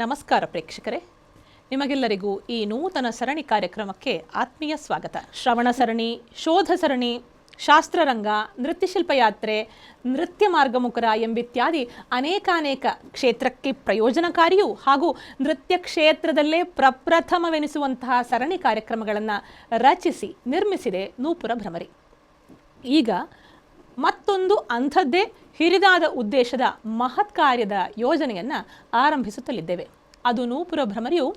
ನಮಸ್ಕಾರ ಪ್ರೇಕ್ಷಕರೇ. ನಿಮಗೆಲ್ಲರಿಗೂ ಈ ನೂತನ ಸರಣಿ ಕಾರ್ಯಕ್ರಮಕ್ಕೆ ಆತ್ಮೀಯ ಸ್ವಾಗತ. ಶ್ರವಣ ಸರಣಿ, ಶೋಧ ಸರಣಿ, ಶಾಸ್ತ್ರರಂಗ ನೃತ್ಯಶಿಲ್ಪ ಯಾತ್ರೆ ನೃತ್ಯ ಮಾರ್ಗಮುಖರ ಎಂಬಿತ್ಯಾದಿ ಅನೇಕಾನೇಕ ಕ್ಷೇತ್ರಕ್ಕೆ ಪ್ರಯೋಜನಕಾರಿಯೂ ಹಾಗೂ ನೃತ್ಯ ಕ್ಷೇತ್ರದಲ್ಲೇ ಪ್ರಪ್ರಥಮವೆನಿಸುವಂತಹ ಸರಣಿ ಕಾರ್ಯಕ್ರಮಗಳನ್ನು ರಚಿಸಿ ನಿರ್ಮಿಸಿದೆ ನೂಪುರ ಭ್ರಮರಿ. ಈಗ ಮತ್ತೊಂದು ಅಂಥದ್ದೇ ಹಿರಿದಾದ ಉದ್ದೇಶದ ಮಹತ್ ಕಾರ್ಯದ ಯೋಜನೆಯನ್ನು ಆರಂಭಿಸುತ್ತಲಿದ್ದೇವೆ. ಅದು ನೂಪುರ ಭ್ರಮರಿಯು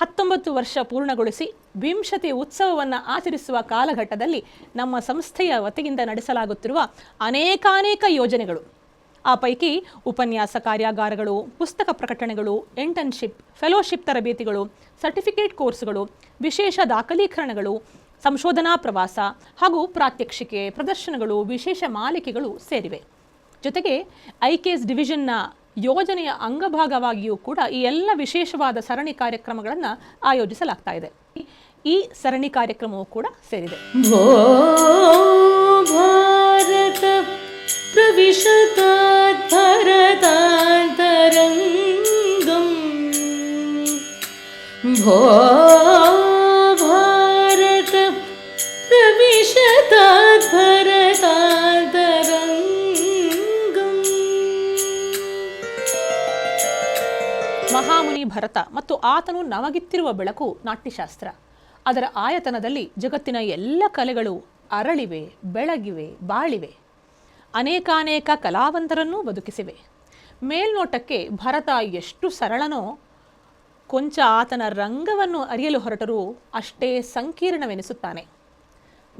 ಹತ್ತೊಂಬತ್ತು ವರ್ಷ ಪೂರ್ಣಗೊಳಿಸಿ ವಿಂಶತಿ ಉತ್ಸವವನ್ನು ಆಚರಿಸುವ ಕಾಲಘಟ್ಟದಲ್ಲಿ ನಮ್ಮ ಸಂಸ್ಥೆಯ ವತಿಯಿಂದ ನಡೆಸಲಾಗುತ್ತಿರುವ ಅನೇಕಾನೇಕ ಯೋಜನೆಗಳು. ಆ ಪೈಕಿ ಉಪನ್ಯಾಸ ಕಾರ್ಯಾಗಾರಗಳು, ಪುಸ್ತಕ ಪ್ರಕಟಣೆಗಳು ಇಂಟರ್ನ್ಶಿಪ್ ಫೆಲೋಶಿಪ್ ತರಬೇತಿಗಳು ಸರ್ಟಿಫಿಕೇಟ್ ಕೋರ್ಸ್ಗಳು ವಿಶೇಷ ದಾಖಲೀಕರಣಗಳು ಸಂಶೋಧನಾ ಪ್ರವಾಸ ಹಾಗೂ ಪ್ರಾತ್ಯಕ್ಷಿಕೆ ಪ್ರದರ್ಶನಗಳು, ವಿಶೇಷ ಮಾಲಿಕೆಗಳು ಸೇರಿವೆ. ಜೊತೆಗೆ ಐಕೆಎಸ್ ಡಿವಿಷನ್ನ ಯೋಜನೆಯ ಅಂಗಭಾಗವಾಗಿಯೂ ಕೂಡ ಈ ಎಲ್ಲ ವಿಶೇಷವಾದ ಸರಣಿ ಕಾರ್ಯಕ್ರಮಗಳನ್ನು ಆಯೋಜಿಸಲಾಗ್ತಾ ಇದೆ. ಈ ಸರಣಿ ಕಾರ್ಯಕ್ರಮವೂ ಕೂಡ ಸೇರಿದೆ. ಭೋ ಮಹಾಮುನಿ ಭರತ ಮತ್ತು ಆತನು ನಮಗಿತ್ತಿರುವ ಬೆಳಕು ನಾಟ್ಯಶಾಸ್ತ್ರ. ಅದರ ಆಯತನದಲ್ಲಿ ಜಗತ್ತಿನ ಎಲ್ಲ ಕಲೆಗಳು ಅರಳಿವೆ, ಬೆಳಗಿವೆ, ಬಾಳಿವೆ. ಅನೇಕಾನೇಕ ಕಲಾವಂತರನ್ನೂ ಬದುಕಿಸಿವೆ. ಮೇಲ್ನೋಟಕ್ಕೆ ಭರತ ಎಷ್ಟು ಸರಳನೋ, ಕೊಂಚ ಆತನ ರಂಗವನ್ನು ಅರಿಯಲು ಹೊರಟರೂ ಅಷ್ಟೇ ಸಂಕೀರ್ಣವೆನಿಸುತ್ತಾನೆ.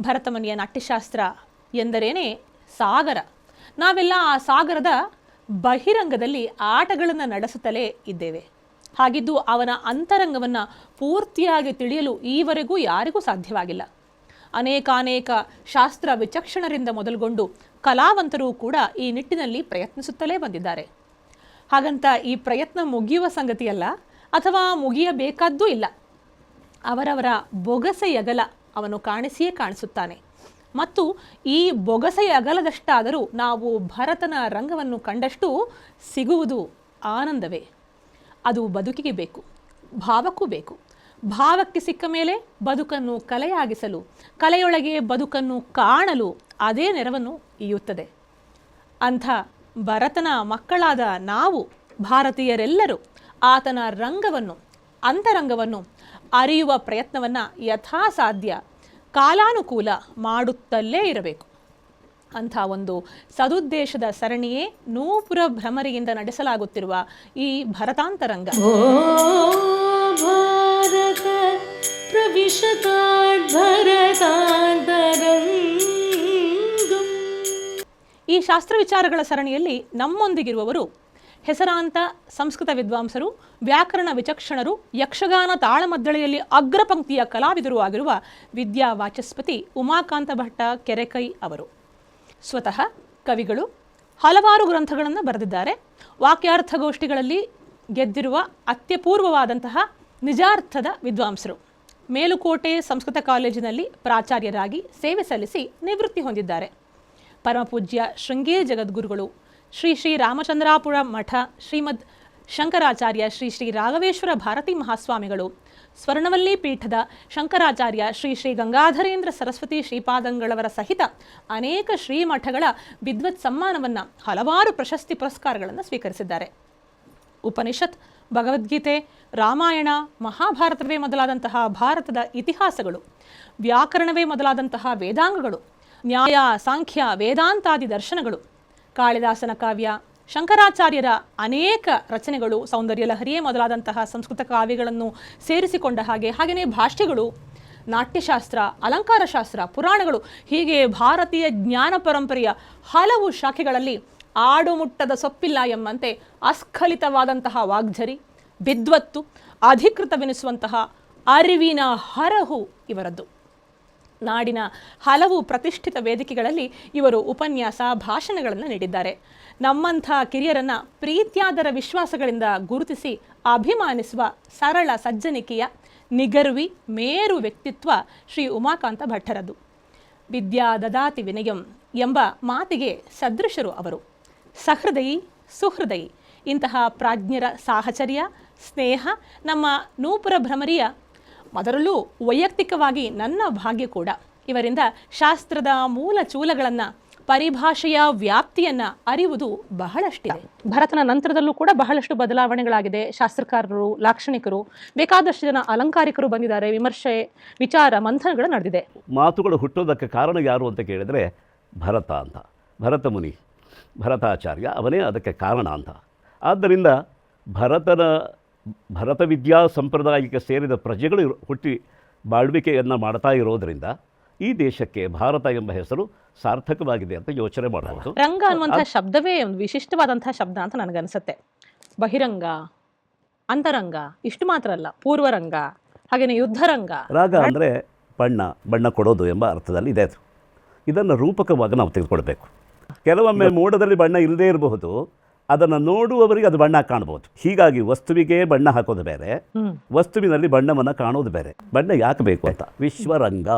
ಭರತಮನಿಯ ನಾಟ್ಯಶಾಸ್ತ್ರ ಎಂದರೇನೆ ಸಾಗರ. ನಾವೆಲ್ಲ ಆ ಸಾಗರದ ಬಹಿರಂಗದಲ್ಲಿ ಆಟಗಳನ್ನು ನಡೆಸುತ್ತಲೇ ಇದ್ದೇವೆ. ಹಾಗಿದ್ದು ಅವನ ಅಂತರಂಗವನ್ನು ಪೂರ್ತಿಯಾಗಿ ತಿಳಿಯಲು ಈವರೆಗೂ ಯಾರಿಗೂ ಸಾಧ್ಯವಾಗಿಲ್ಲ. ಅನೇಕಾನೇಕ ಶಾಸ್ತ್ರ ವಿಚಕ್ಷಣರಿಂದ ಮೊದಲುಗೊಂಡು ಕಲಾವಂತರೂ ಕೂಡ ಈ ನಿಟ್ಟಿನಲ್ಲಿ ಪ್ರಯತ್ನಿಸುತ್ತಲೇ ಬಂದಿದ್ದಾರೆ. ಹಾಗಂತ ಈ ಪ್ರಯತ್ನ ಮುಗಿಯುವ ಸಂಗತಿಯಲ್ಲ, ಅಥವಾ ಮುಗಿಯಬೇಕಾದ್ದೂ ಇಲ್ಲ. ಅವರವರ ಬೊಗಸೆಯಗಲ ಅವನು ಕಾಣಿಸಿಯೇ ಕಾಣಿಸುತ್ತಾನೆ. ಮತ್ತು ಈ ಬೊಗಸೆಯ ಅಗಲದಷ್ಟಾದರೂ ನಾವು ಭರತನ ರಂಗವನ್ನು ಕಂಡಷ್ಟು ಸಿಗುವುದು ಆನಂದವೇ. ಅದು ಬದುಕಿಗೆ ಬೇಕು, ಭಾವಕ್ಕೂ ಬೇಕು. ಭಾವಕ್ಕೆ ಸಿಕ್ಕ ಮೇಲೆ ಬದುಕನ್ನು ಕಲೆಯಾಗಿಸಲು, ಕಲೆಯೊಳಗೆ ಬದುಕನ್ನು ಕಾಣಲು ಅದೇ ನೆರವನ್ನು ಇಯುತ್ತದೆ. ಅಂಥ ಭರತನ ಮಕ್ಕಳಾದ ನಾವು, ಭಾರತೀಯರೆಲ್ಲರೂ ಆತನ ರಂಗವನ್ನು, ಅಂತರಂಗವನ್ನು ಅರಿಯುವ ಪ್ರಯತ್ನವನ್ನು ಯಥಾಸಾಧ್ಯ ಕಾಲಾನುಕೂಲ ಮಾಡುತ್ತಲೇ ಇರಬೇಕು. ಅಂಥ ಒಂದು ಸದುದ್ದೇಶದ ಸರಣಿಯೇ ನೂಪುರ ಭ್ರಮರಿಯಿಂದ ನಡೆಸಲಾಗುತ್ತಿರುವ ಈ ಭರತಾಂತರಂಗ. ಭಾರತ ಈ ಶಾಸ್ತ್ರ ವಿಚಾರಗಳ ಸರಣಿಯಲ್ಲಿ ನಮ್ಮೊಂದಿಗಿರುವವರು ಹೆಸರಾಂತ ಸಂಸ್ಕೃತ ವಿದ್ವಾಂಸರು, ವ್ಯಾಕರಣ ವಿಚಕ್ಷಣರು, ಯಕ್ಷಗಾನ ತಾಳಮದ್ದಳೆಯಲ್ಲಿ ಅಗ್ರಪಂಕ್ತಿಯ ಕಲಾವಿದರೂ ಆಗಿರುವ ವಿದ್ಯಾ ವಾಚಸ್ಪತಿ ಉಮಾಕಾಂತ ಭಟ್ಟ ಕೆರೆಕೈ ಅವರು. ಸ್ವತಃ ಕವಿಗಳು ಹಲವಾರು ಗ್ರಂಥಗಳನ್ನು ಬರೆದಿದ್ದಾರೆ. ವಾಕ್ಯಾರ್ಥಗೋಷ್ಠಿಗಳಲ್ಲಿ ಗೆದ್ದಿರುವ ಅತ್ಯಪೂರ್ವವಾದಂತಹ ನಿಜಾರ್ಥದ ವಿದ್ವಾಂಸರು. ಮೇಲುಕೋಟೆ ಸಂಸ್ಕೃತ ಕಾಲೇಜಿನಲ್ಲಿ ಪ್ರಾಚಾರ್ಯರಾಗಿ ಸೇವೆ ಸಲ್ಲಿಸಿ ನಿವೃತ್ತಿ ಹೊಂದಿದ್ದಾರೆ. ಪರಮಪೂಜ್ಯ ಶೃಂಗೇರಿ ಜಗದ್ಗುರುಗಳು ಶ್ರೀ ಶ್ರೀ ರಾಮಚಂದ್ರಾಪುರ ಮಠ, ಶ್ರೀಮದ್ ಶಂಕರಾಚಾರ್ಯ ಶ್ರೀ ಶ್ರೀ ರಾಘವೇಶ್ವರ ಭಾರತಿ ಮಹಾಸ್ವಾಮಿಗಳು, ಸ್ವರ್ಣವಲ್ಲಿ ಪೀಠದ ಶಂಕರಾಚಾರ್ಯ ಶ್ರೀ ಶ್ರೀ ಗಂಗಾಧರೇಂದ್ರ ಸರಸ್ವತಿ ಶ್ರೀಪಾದಂಗಳವರ ಸಹಿತ ಅನೇಕ ಶ್ರೀಮಠಗಳ ವಿದ್ವತ್ ಸಮ್ಮಾನವನ್ನು ಹಲವಾರು ಪ್ರಶಸ್ತಿ ಪುರಸ್ಕಾರಗಳನ್ನು ಸ್ವೀಕರಿಸಿದ್ದಾರೆ. ಉಪನಿಷತ್, ಭಗವದ್ಗೀತೆ, ರಾಮಾಯಣ, ಮಹಾಭಾರತವೇ ಮೊದಲಾದಂತಹ ಭಾರತದ ಇತಿಹಾಸಗಳು, ವ್ಯಾಕರಣವೇ ಮೊದಲಾದಂತಹ ವೇದಾಂಗಗಳು, ನ್ಯಾಯ, ಸಾಂಖ್ಯ, ವೇದಾಂತಾದಿ ದರ್ಶನಗಳು ಕಾಳಿದಾಸನ ಕಾವ್ಯ. ಶಂಕರಾಚಾರ್ಯರ ಅನೇಕ ರಚನೆಗಳು ಸೌಂದರ್ಯ ಲಹರಿಯೇ ಮೊದಲಾದಂತಹ ಸಂಸ್ಕೃತ ಕಾವ್ಯಗಳನ್ನು ಸೇರಿಸಿಕೊಂಡ ಹಾಗೆ ಹಾಗೆಯೇ ಭಾಷೆಗಳು ನಾಟ್ಯಶಾಸ್ತ್ರ, ಅಲಂಕಾರಶಾಸ್ತ್ರ, ಪುರಾಣಗಳು, ಹೀಗೆ ಭಾರತೀಯ ಜ್ಞಾನ ಪರಂಪರೆಯ ಹಲವು ಶಾಖೆಗಳಲ್ಲಿ ಆಡುಮುಟ್ಟದ ಸೊಪ್ಪಿಲ್ಲ ಎಂಬಂತೆ ಅಸ್ಖಲಿತವಾದಂತಹ ವಾಗ್ಝರಿ ವಿದ್ವತ್ತು ಅಧಿಕೃತವೆನಿಸುವಂತಹ ಅರಿವಿನ ಹರಹು ಇವರದ್ದು. ನಾಡಿನ ಹಲವು ಪ್ರತಿಷ್ಠಿತ ವೇದಿಕೆಗಳಲ್ಲಿ ಇವರು ಉಪನ್ಯಾಸ, ಭಾಷಣಗಳನ್ನು ನೀಡಿದ್ದಾರೆ. ನಮ್ಮಂಥ ಕಿರಿಯರನ್ನ ಪ್ರೀತ್ಯಾದರ ವಿಶ್ವಾಸಗಳಿಂದ ಗುರುತಿಸಿ ಅಭಿಮಾನಿಸುವ ಸರಳ ಸಜ್ಜನಿಕೆಯ ನಿಗರ್ವಿ ಮೇರು ವ್ಯಕ್ತಿತ್ವ ಶ್ರೀ ಉಮಾಕಾಂತ ಭಟ್ಟರದು. ವಿದ್ಯಾ ದದಾತಿ ವಿನಯಂ ಎಂಬ ಮಾತಿಗೆ ಸದೃಶರು ಅವರು. ಸಹೃದಯಿ, ಸುಹೃದಯಿ. ಇಂತಹ ಪ್ರಾಜ್ಞರ ಸಾಹಚರ್ಯ, ಸ್ನೇಹ, ನಮ್ಮ ನೂಪುರ ಭ್ರಮರಿಯ ಮೊದಲು ವೈಯಕ್ತಿಕವಾಗಿ ನನ್ನ ಭಾಗ್ಯ ಕೂಡ. ಇವರಿಂದ ಶಾಸ್ತ್ರದ ಮೂಲ ಚೂಲಗಳನ್ನು ಪರಿಭಾಷೆಯ ವ್ಯಾಪ್ತಿಯನ್ನು ಅರಿವುದು ಬಹಳಷ್ಟಿದೆ. ಭರತನ ನಂತರದಲ್ಲೂ ಕೂಡ ಬಹಳಷ್ಟು ಬದಲಾವಣೆಗಳಾಗಿದೆ. ಶಾಸ್ತ್ರಕಾರರು ಲಾಕ್ಷಣಿಕರು ಬೇಕಾದಷ್ಟು ಜನ ಅಲಂಕಾರಿಕರು ಬಂದಿದ್ದಾರೆ. ವಿಮರ್ಶೆ ವಿಚಾರ ಮಂಥನಗಳು ನಡೆದಿದೆ. ಮಾತುಗಳು ಹುಟ್ಟೋದಕ್ಕೆ ಕಾರಣ ಯಾರು ಅಂತ ಕೇಳಿದರೆ ಭರತ ಅಂತ. ಭರತ ಮುನಿ ಭರತಾಚಾರ್ಯ ಅವನೇ ಅದಕ್ಕೆ ಕಾರಣ ಅಂತ. ಆದ್ದರಿಂದ ಭರತನ ಭರತ ವಿದ್ಯಾ ಸಂಪ್ರದಾಯಕ್ಕೆ ಸೇರಿದ ಪ್ರಜೆಗಳು ಇರು- ಹುಟ್ಟಿ ಬಾಳ್ವಿಕೆಯನ್ನು ಮಾಡ್ತಾ ಇರೋದರಿಂದ ಈ ದೇಶಕ್ಕೆ ಭಾರತ ಎಂಬ ಹೆಸರು ಸಾರ್ಥಕವಾಗಿದೆ ಅಂತ ಯೋಚನೆ ಮಾಡಬಹುದು. ರಂಗ ಅನ್ನುವಂಥ ಶಬ್ದವೇ ಒಂದು ವಿಶಿಷ್ಟವಾದಂತಹ ಶಬ್ದ ಅಂತ ನನಗನ್ಸುತ್ತೆ. ಬಹಿರಂಗ ಅಂತರಂಗ ಇಷ್ಟು ಮಾತ್ರ ಅಲ್ಲ ಪೂರ್ವರಂಗ ಹಾಗೆಯೇ ಯುದ್ಧರಂಗ. ರಾಗ ಅಂದರೆ ಬಣ್ಣ ಬಣ್ಣ ಕೊಡೋದು ಎಂಬ ಅರ್ಥದಲ್ಲಿ ಇದೆ ಅದು. ಇದನ್ನು ರೂಪಕವಾಗಿ ನಾವು ತೆಗೆದುಕೊಳ್ಬೇಕು. ಕೆಲವೊಮ್ಮೆ ಮೋಡದಲ್ಲಿ ಬಣ್ಣ ಇಲ್ಲದೇ ಇರಬಹುದು. ಅದನ್ನು ನೋಡುವವರಿಗೆ ಅದು ಬಣ್ಣ ಕಾಣಬಹುದು ಹೀಗಾಗಿ ವಸ್ತುವಿಗೆ ಬಣ್ಣ ಹಾಕೋದು ಬೇರೆ ವಸ್ತುವಿನಲ್ಲಿ ಬಣ್ಣವನ್ನು ಕಾಣೋದು ಬೇರೆ. ಬಣ್ಣ ಯಾಕೆ ಬೇಕು ಅಂತ? ವಿಶ್ವರಂಗ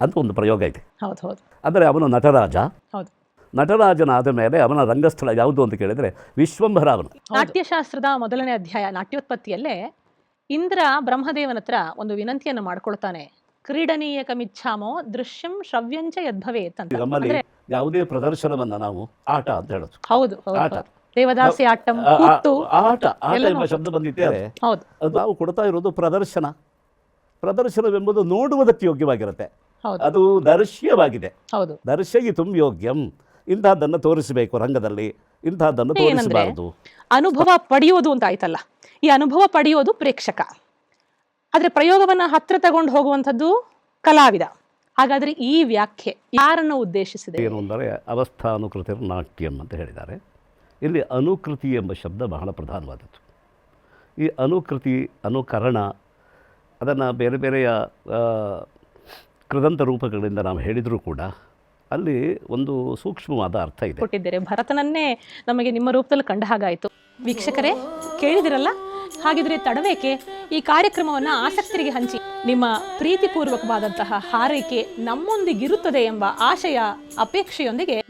ಅಂತ ಒಂದು ಪ್ರಯೋಗ ಇದೆ. ಅಂದರೆ ಅವನು ನಟರಾಜ. ಹೌದು. ನಟರಾಜನಾದ ಮೇಲೆ ಅವನ ರಂಗಸ್ಥಳ ಯಾವುದು ಅಂತ ಕೇಳಿದ್ರೆ ವಿಶ್ವಂಭರ ಅವನು. ನಾಟ್ಯಶಾಸ್ತ್ರದ ಮೊದಲನೇ ಅಧ್ಯಾಯ ನಾಟ್ಯೋತ್ಪತ್ತಿಯಲ್ಲೇ ಇಂದ್ರ ಬ್ರಹ್ಮದೇವನ ಹತ್ರ ಒಂದು ವಿನಂತಿಯನ್ನು ಮಾಡ್ಕೊಳ್ತಾನೆ. ಕ್ರೀಡನೀಯ ಕಮಿಚ್ಛಾಮೋ ದೃಶ್ಯಂ ಶ್ರವ್ಯಂಚ ಯದ್ಭವೇತ್ ಅಂತ. ಯಾವುದೇ ಪ್ರದರ್ಶನವನ್ನು ನಾವು ಆಟ ಅಂತ ಹೇಳೋದು. ಹೌದು ಹೌದು ಆಟ. ದೇವದಾಸಿ ಆಟಂ ಆಟ ಆಟ ಎಂಬ ಶಬ್ದ ಬಂದಿದ್ದೇವೆ ಹೌದು. ಅದು ನಾವು ಕೊಡ್ತಾ ಇರೋದು ಪ್ರದರ್ಶನ. ಪ್ರದರ್ಶನವೆಂಬುದು ನೋಡುವುದಕ್ಕೆ ಯೋಗ್ಯವಾಗಿರುತ್ತೆ. ಅದು ದರ್ಶ್ಯವಾಗಿದೆ. ಹೌದು. ತುಂಬ ಯೋಗ್ಯಂ. ಇಂತಹದ್ದನ್ನು ತೋರಿಸಬೇಕು ರಂಗದಲ್ಲಿ. ಇಂತಹದ್ದನ್ನು ತೋರಿಸಬಾರದು. ಅನುಭವ ಪಡೆಯೋದು ಅಂತ ಆಯ್ತಲ್ಲ. ಈ ಅನುಭವ ಪಡೆಯೋದು ಪ್ರೇಕ್ಷಕ. ಆದ್ರೆ ಪ್ರಯೋಗವನ್ನ ಹತ್ರ ತಗೊಂಡು ಹೋಗುವಂಥದ್ದು ಕಲಾವಿದ. ಹಾಗಾದ್ರೆ ಈ ವ್ಯಾಖ್ಯೆ ಯಾರನ್ನು ಉದ್ದೇಶಿಸಿದೆ? ಏನು ಅಂದರೆ ಅವಸ್ಥಾನುಕೃತಿ ನಾಟ್ಯಂ ಅಂತ ಹೇಳಿದ್ದಾರೆ. ಇಲ್ಲಿ ಅನುಕೃತಿ ಎಂಬ ಶಬ್ದ ಬಹಳ ಪ್ರಧಾನವಾದದ್ದು. ಈ ಅನುಕೃತಿ ಅನುಕರಣ ಅದನ್ನು ಬೇರೆ ಬೇರೆಯ ಕೃದಂತ ರೂಪಗಳಿಂದ ನಾವು ಹೇಳಿದರೂ ಕೂಡ ಅಲ್ಲಿ ಒಂದು ಸೂಕ್ಷ್ಮವಾದ ಅರ್ಥ ಇದೆ. ಕೊಟ್ಟಿದ್ದೀರಿ. ಭರತನನ್ನೇ ನಮಗೆ ನಿಮ್ಮ ರೂಪದಲ್ಲಿ ಕಂಡ ಹಾಗಾಯಿತು. ವೀಕ್ಷಕರೇ ಕೇಳಿದಿರಲ್ಲ? ಹಾಗಿದ್ರೆ ತಡವೇಕೆ? ಈ ಕಾರ್ಯಕ್ರಮವನ್ನ ಆಸಕ್ತರಿಗೆ ಹಂಚಿ ನಿಮ್ಮ ಪ್ರೀತಿಪೂರ್ವಕವಾದಂತಹ ಹಾರೈಕೆ ನಮ್ಮೊಂದಿಗಿರುತ್ತದೆ ಎಂಬ ಆಶಯ ಅಪೇಕ್ಷೆಯೊಂದಿಗೆ.